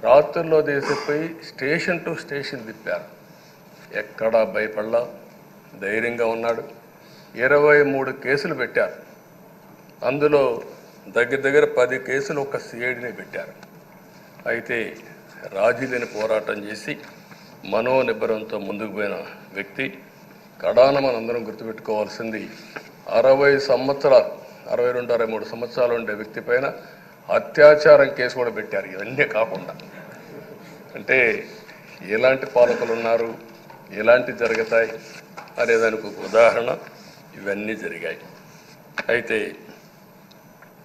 రాత్రుల్లో దేశపోయి station to station తిప్పారు. ఎక్కడా భయపడలా? ధైర్యంగా ఉన్నాడు. ఇరవై మూడు కేసులు పెట్టారు. అందులో దగ్గర దగ్గర పది కేసులు ఒక సిఐడిని పెట్టారు. అయితే రాజీలేని పోరాటం చేసి మనోనిబ్బరంతో ముందుకు పోయిన వ్యక్తి కడాన మనందరం గుర్తుపెట్టుకోవాల్సింది. అరవై సంవత్సరాలు అరవై రెండు అరవై మూడు సంవత్సరాలు ఉండే వ్యక్తి పైన అత్యాచారం కేసు కూడా పెట్టారు. ఇవన్నీ కాకుండా. అంటే ఎలాంటి పాలకులు ఉన్నారు? ఎలాంటి జరుగుతాయి? అనేదానికి ఒక ఉదాహరణ ఇవన్నీ జరిగాయి. అయితే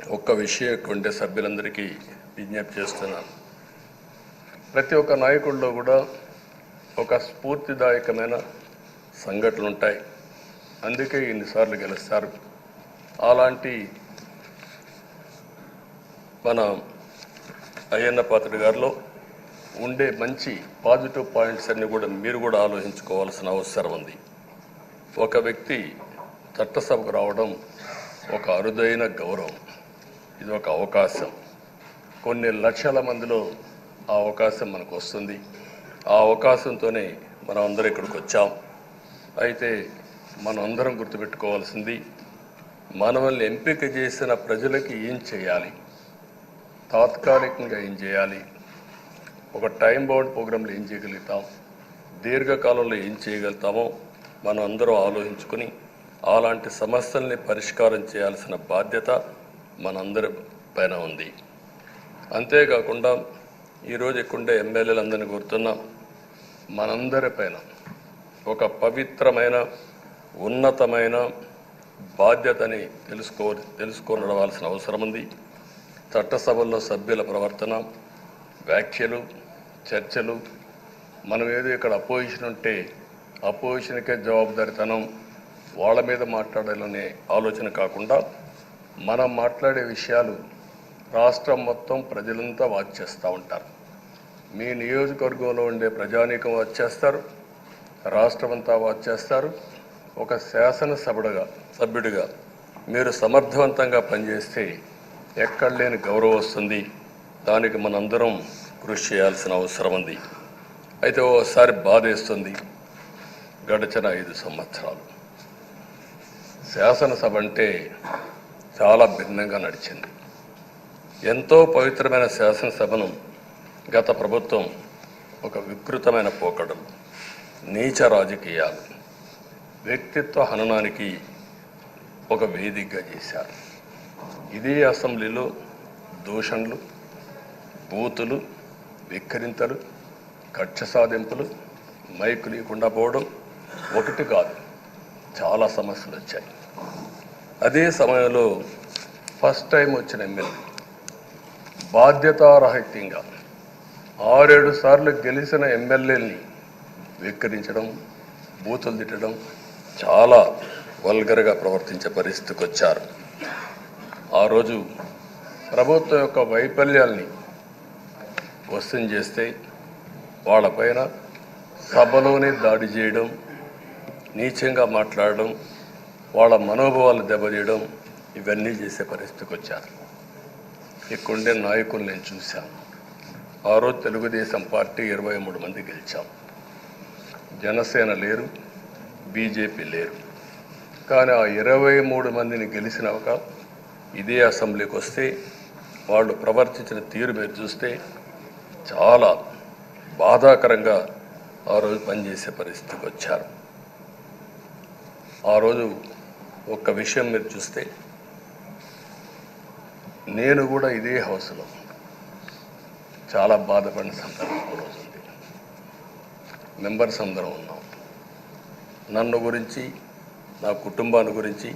ఒక్క విషయం ఉండే సభ్యులందరికీ విజ్ఞప్తి చేస్తున్నాను ప్రతి ఒక్క నాయకుల్లో కూడా ఒక స్ఫూర్తిదాయకమైన సంఘటనలు ఉంటాయి అందుకే ఇన్నిసార్లు గెలుస్తారు. అలాంటి మన అయ్యన్న పాత్రుడి గారిలో ఉండే మంచి పాజిటివ్ పాయింట్స్ అన్ని కూడా మీరు కూడా ఆలోచించుకోవాల్సిన అవసరం ఉంది. ఒక వ్యక్తి చట్టసభకు రావడం ఒక అరుదైన గౌరవం. ఇది ఒక అవకాశం. కొన్ని లక్షల మందిలో ఆ అవకాశం మనకు వస్తుంది. ఆ అవకాశంతోనే మనం అందరం ఇక్కడికి వచ్చాం. అయితే మనం అందరం గుర్తుపెట్టుకోవాల్సింది మనల్ని ఎంపిక చేసిన ప్రజలకి ఏం చేయాలి? తాత్కాలికంగా ఏం చేయాలి? ఒక టైం బౌండ్ ప్రోగ్రాంలో ఏం చేయగలుగుతాం? దీర్ఘకాలంలో ఏం చేయగలుగుతామో మనం అందరూ ఆలోచించుకొని అలాంటి సమస్యల్ని పరిష్కారం చేయాల్సిన బాధ్యత మనందరి పైన ఉంది. అంతేకాకుండా ఈరోజు ఇక్కడుండే ఎమ్మెల్యేలందరినీ కోరుతున్నాం. మనందరి పైన ఒక పవిత్రమైన ఉన్నతమైన బాధ్యతని తెలుసుకో తెలుసుకోనడవలసిన అవసరం ఉంది. చట్టసభల్లో సభ్యుల ప్రవర్తన వ్యాఖ్యలు చర్చలు. మనం ఏదో ఇక్కడ అపోజిషన్ ఉంటే అపోజిషన్కే జవాబుదారితనం వాళ్ళ మీద మాట్లాడాలనే ఆలోచన కాకుండా మనం మాట్లాడే విషయాలు రాష్ట్రం మొత్తం ప్రజలంతా వాచ్ చేస్తూ ఉంటారు. మీ నియోజకవర్గంలో ఉండే ప్రజానీకం వాచ్ చేస్తారు రాష్ట్రం అంతా వాచ్ చేస్తారు. ఒక శాసనసభ్యుడిగా సభ్యుడిగా మీరు సమర్థవంతంగా పనిచేస్తే ఎక్కడ లేని గౌరవం వస్తుంది. దానికి మనందరం కృషి చేయాల్సిన అవసరం ఉంది. అయితే ఓసారి బాధేస్తుంది. గడిచిన ఐదు సంవత్సరాలు. శాసనసభ అంటే చాలా భిన్నంగా నడిచింది. ఎంతో పవిత్రమైన శాసనసభను గత ప్రభుత్వం ఒక వికృతమైన పోకడలు నీచ రాజకీయాలు వ్యక్తిత్వ హననానికి ఒక వేదికగా చేశారు. ఇదే అసెంబ్లీలో దూషణలు బూతులు విక్కరింతలు కక్ష సాధింపులు మైకు లేకుండా పోవడం ఒకటి కాదు. చాలా సమస్యలు వచ్చాయి. అదే సమయంలో ఫస్ట్ టైం వచ్చిన ఎమ్మెల్యే బాధ్యతారహిత్యంగా ఆరేడు సార్లు గెలిచిన ఎమ్మెల్యేని విక్కరించడం బూతులు తిట్టడం చాలా వల్గర్గా ప్రవర్తించే పరిస్థితికి వచ్చారు. ఆ రోజు ప్రభుత్వం యొక్క వైఫల్యాల్ని వశం చేస్తే వాళ్ళపైన సభలోనే దాడి చేయడం నీచంగా మాట్లాడడం వాళ్ళ మనోభావాలు దెబ్బతీయడం ఇవన్నీ చేసే పరిస్థితికి వచ్చారు. ఇక్కడుండే నాయకులు నేను చూశాను. ఆ రోజు తెలుగుదేశం పార్టీ ఇరవై మూడు మంది గెలిచాం. జనసేన లేరు బీజేపీ లేరు. కానీ ఆ ఇరవై మూడు మందిని గెలిచినాక ఇదే అసెంబ్లీకి వస్తే వాళ్ళు ప్రవర్తించిన తీరు మీరు చూస్తే చాలా బాధాకరంగా ఆ రోజు పనిచేసే పరిస్థితికి వచ్చారు. ఆ రోజు ఒక్క విషయం మీరు చూస్తే నేను కూడా ఇదే హౌస్లో చాలా బాధపడిన సందర్భం ఉంది. మెంబర్స్ అందరం ఉన్నాం. నన్ను గురించి నా కుటుంబాన్ని గురించి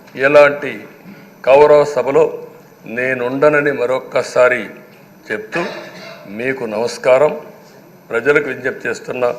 ఇలాంటి కౌరవ సభలో నేనుండనని మరొక్కసారి చెప్తూ మీకు నమస్కారం. ప్రజలకు విజ్ఞప్తి చేస్తున్నా